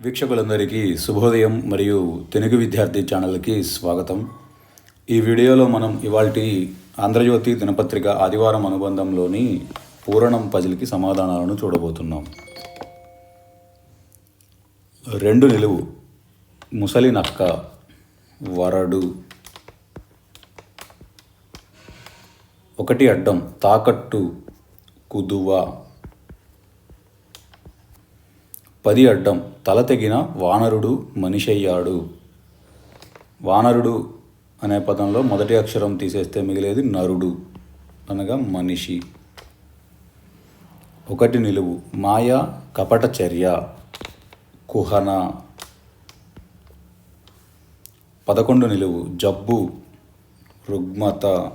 వీక్షకులందరికీ శుభోదయం మరియు తెలుగు విద్యార్థి ఛానల్కి స్వాగతం. ఈ వీడియోలో మనం ఇవాల్టి ఆంధ్రజ్యోతి దినపత్రిక ఆదివారం అనుబంధంలోని పూరణం పజిల్కి సమాధానాలను చూడబోతున్నాం. రెండు నిలువు ముసలి నక్క వరడు. ఒకటి అడ్డం తాకట్టు కుదువ. పది అడ్డం తల తెగిన వానరుడు మనిషయ్యాడు. వానరుడు అనే పదంలో మొదటి అక్షరం తీసేస్తే మిగిలేది నరుడు. అనగా మనిషి. ఒకటి నిలువు. మాయ కపట చర్య. కుహన. పదకొండు నిలువు. జబ్బు. రుగ్మత.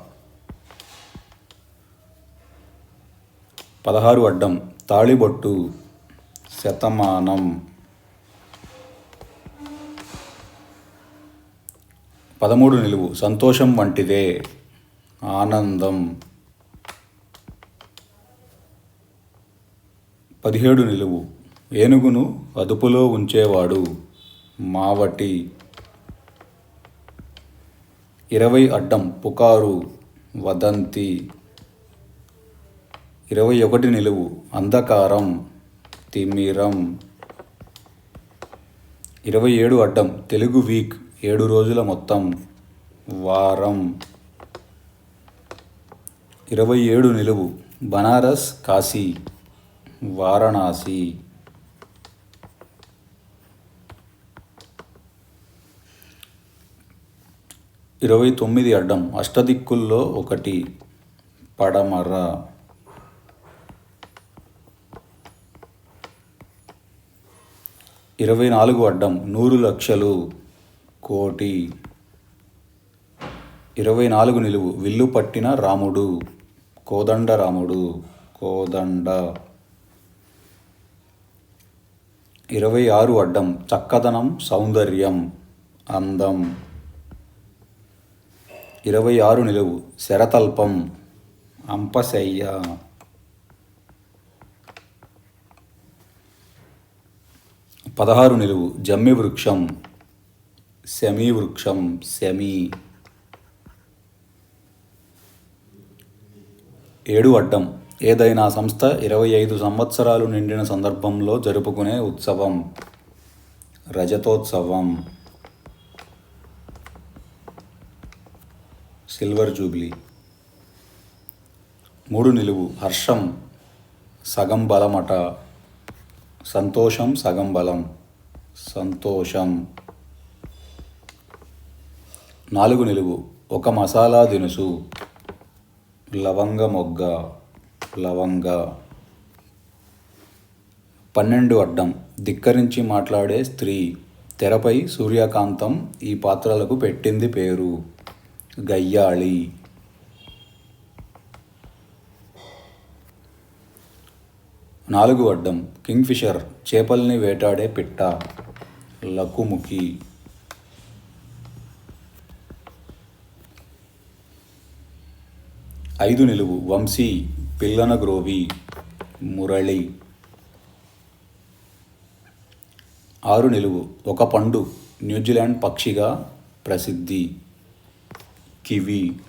పదహారు అడ్డం. తాళిబొట్టు. శతమానం. పదమూడు నిలువు. సంతోషం వంటిదే. ఆనందం. పదిహేడు నిలువు. ఏనుగును అదుపులో ఉంచేవాడు మావటి. ఇరవై అడ్డం పుకారు వదంతి. ఇరవై ఒకటి నిలువు. అంధకారం. తిమిరం. ఇరవై ఏడు అడ్డం తెలుగు వీక్ ఏడు రోజుల మొత్తం వారం. ఇరవై ఏడు నిలువు బనారస్ కాశీ వారణాసి. ఇరవై తొమ్మిది అడ్డం అష్టదిక్కుల్లో ఒకటి పడమర. ఇరవై నాలుగు అడ్డం నూరు లక్షలు కోటి. ఇరవై నాలుగు నిలువు విల్లు పట్టిన రాముడు కోదండ రాముడు కోదండ. ఇరవై ఆరు అడ్డం చక్కదనం సౌందర్యం అందం. ఇరవై ఆరు నిలువు శరతల్పం అంపశయ్య. పదహారు నిలువు. జమ్మి వృక్షం శమీ వృక్షం శమీ ఏడు అడ్డం. ఏదైనా సంస్థ ఇరవై ఐదు సంవత్సరాలు నిండిన సందర్భంలో జరుపుకునే ఉత్సవం. రజతోత్సవం. Silver jubilee. మూడు నిలువు. హర్షం సగం బలమట. సంతోషం సగం బలం. సంతోషం. నాలుగు నిలువు. ఒక మసాలా దినుసు. లవంగ మొగ్గ లవంగ. పన్నెండు అడ్డం. ధిక్కరించి మాట్లాడే స్త్రీ. తెరపై సూర్యకాంతం ఈ పాత్రలకు పెట్టింది పేరు. గయ్యాళి. నాలుగు అడ్డం కింగ్ఫిషర్ చేపల్ని వేటాడే పిట్ట. లకుముఖి. ఐదు నిలువు వంశీ పిల్లన గ్రోవి మురళి. ఆరు నిలువు ఒక పండు న్యూజిలాండ్ పక్షిగా ప్రసిద్ధి. కివి.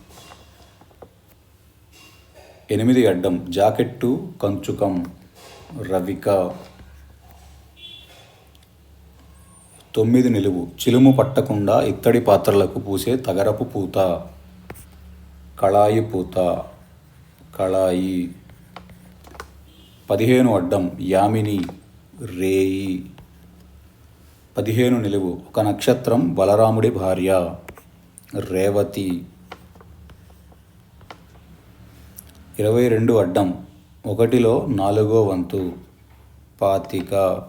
ఎనిమిది అడ్డం జాకెట్టు కంచుకం. రవిక. తొమ్మిది నిలువు. చిలుము పట్టకుండా ఇత్తడి పాత్రలకు పూసే తగరపు పూత. కళాయి పూత. కళాయి. పదిహేను అడ్డం. యామిని. రేయి. పదిహేను నిలువు. ఒక నక్షత్రం బలరాముడి భార్య. రేవతి. ఇరవై రెండు అడ్డం. ఒకటిలో నాలుగో వంతు పాతిక.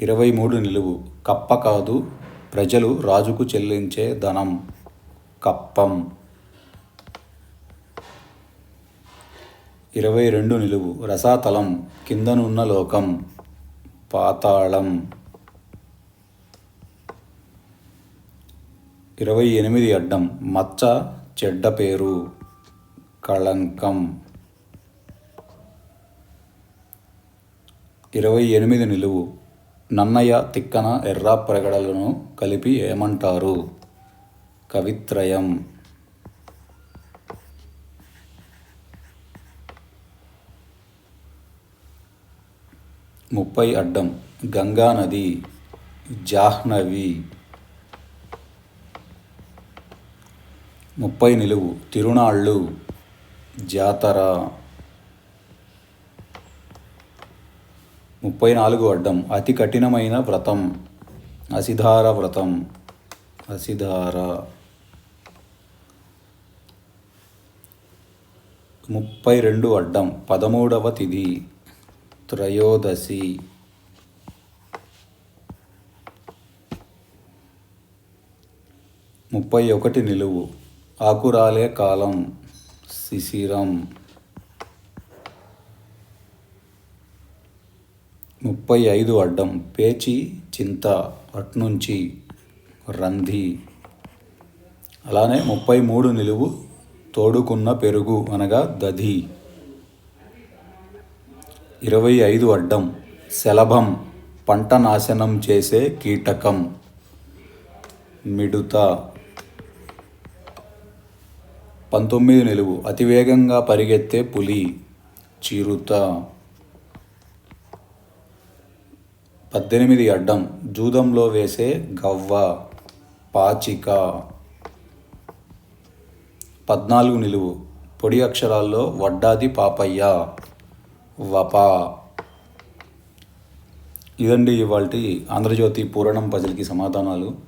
ఇరవై మూడు నిలువు. కప్ప కాదు ప్రజలు రాజుకు చెల్లించే ధనం. కప్పం. ఇరవై రెండు నిలువు. రసాతలం కిందనున్న లోకం. పాతాళం. ఇరవై ఎనిమిది అడ్డం. మచ్చ చెడ్డ పేరు. కళంకం. ఇరవై ఎనిమిది నిలువు. నన్నయ్య తిక్కన ఎర్ర ప్రగడలను కలిపి ఏమంటారు? కవిత్రయం. ముప్పై అడ్డం. గంగా నది. జాహ్నవి. ముప్పై నిలువు. తిరునాళ్ళు. జాతర. ముప్పై నాలుగు అడ్డం. అతి కఠినమైన వ్రతం. అసిధార వ్రతం. అసిధార. ముప్పై రెండు అడ్డం. పదమూడవ తిథి. త్రయోదశి. ముప్పై ఒకటి నిలువు. ఆకురాలే కాలం. శిశిరం. ముప్పై ఐదు అడ్డం. పేచి చింత అట్నుంచి రంధి. అలానే ముప్పై మూడు నిలువు తోడుకున్న పెరుగు అనగా దధి. ఇరవై ఐదు అడ్డం. శలభం పంట నాశనం చేసే కీటకం. మిడుత పంతొమ్మిది నిలువు. అతివేగంగా పరిగెత్తే పులి. చిరుత. పద్దెనిమిది అడ్డం. జూదంలో వేసే గవ్వ. పాచిక. పద్నాలుగు నిలువు. పొడి అక్షరాల్లో వడ్డాది పాపయ్య. వప. ఇదండి ఇవాళ ఆంధ్రజ్యోతి పూరణం ప్రజలకి సమాధానాలు.